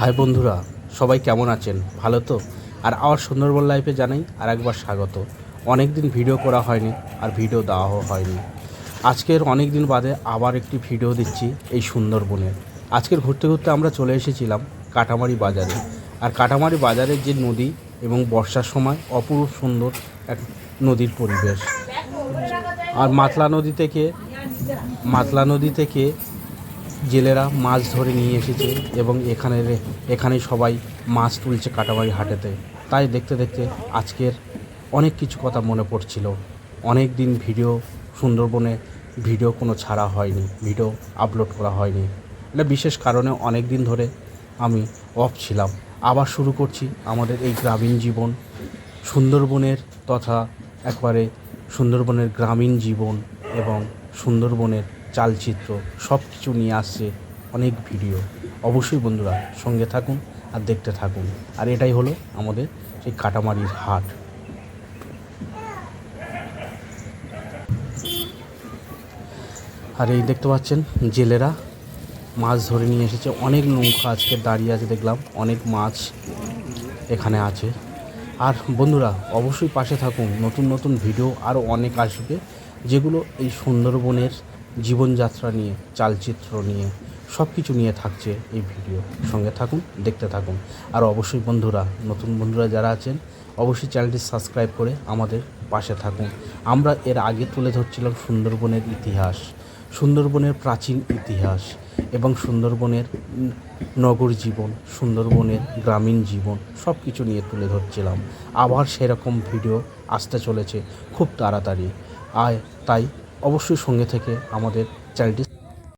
High বন্ধুরা, সবাই কেমন আছেন? ভালো তো? আর আমার সুন্দরবন লাইফে জানাই আর একবার স্বাগত। অনেক দিন ভিডিও করা হয়নি আর ভিডিও দেওয়াও হয়নি। আজকের অনেক দিন বাদে আবার একটি ভিডিও দিচ্ছি এই সুন্দরবনের আজকের ঘুরতে ঘুরতে আমরা চলে এসেছিলাম কাটামারি বাজারে। আর কাটামারি বাজারের যে নদী এবং বর্ষার সময় অপরূপ সুন্দর এক নদীর পরিবেশ। আর মাতলা নদী থেকে মাতলা নদী থেকে জেলেরা মাছ ধরে নিয়ে এসেছে এবং এখানে এখানে সবাই মাছ তুলছে কাটাবাড়ি হাটেতে। তাই দেখতে দেখতে আজকের অনেক কিছু কথা মনে পড়ছিল। অনেক দিন ভিডিও, সুন্দরবনে ভিডিও কোনো ছাড়া হয়নি, ভিডিও আপলোড করা হয়নি। এটা বিশেষ কারণে অনেক দিন ধরে আমি অফ ছিলাম। আবার শুরু করছি আমাদের এই গ্রামীণ জীবন, সুন্দরবনের তথা একবারে সুন্দরবনের গ্রামীণ জীবন এবং সুন্দরবনের চালচিত্র সব কিছু নিয়ে আসছে অনেক ভিডিও। অবশ্যই বন্ধুরা সঙ্গে থাকুন আর দেখতে থাকুন। আর এটাই হলো আমাদের সেই কাটামারির হাট। আর এই দেখতে পাচ্ছেন জেলেরা মাছ ধরে নিয়ে এসেছে। অনেক নৌকা আজকে দাঁড়িয়ে আছে দেখলাম। অনেক মাছ এখানে আছে। আর বন্ধুরা অবশ্যই পাশে থাকুন। নতুন নতুন ভিডিও আরও অনেক আসবে। যেগুলো এই সুন্দরবনের জীবনযাত্রা নিয়ে, চালচিত্র নিয়ে সব কিছু নিয়ে থাকছে এই ভিডিও। সঙ্গে থাকুন, দেখতে থাকুন। আর অবশ্যই বন্ধুরা, নতুন বন্ধুরা যারা আছেন, অবশ্যই চ্যানেলটি সাবস্ক্রাইব করে আমাদের পাশে থাকুন। আমরা এর আগে তুলে ধরছিলাম সুন্দরবনের ইতিহাস, সুন্দরবনের প্রাচীন ইতিহাস এবং সুন্দরবনের নগর জীবন, সুন্দরবনের গ্রামীণ জীবন সব কিছু নিয়ে তুলে ধরছিলাম। আবার সেরকম ভিডিও আসতে চলেছে খুব তাড়াতাড়ি। আয়, তাই অবশ্যই সঙ্গে থেকে আমাদের চ্যানেলটি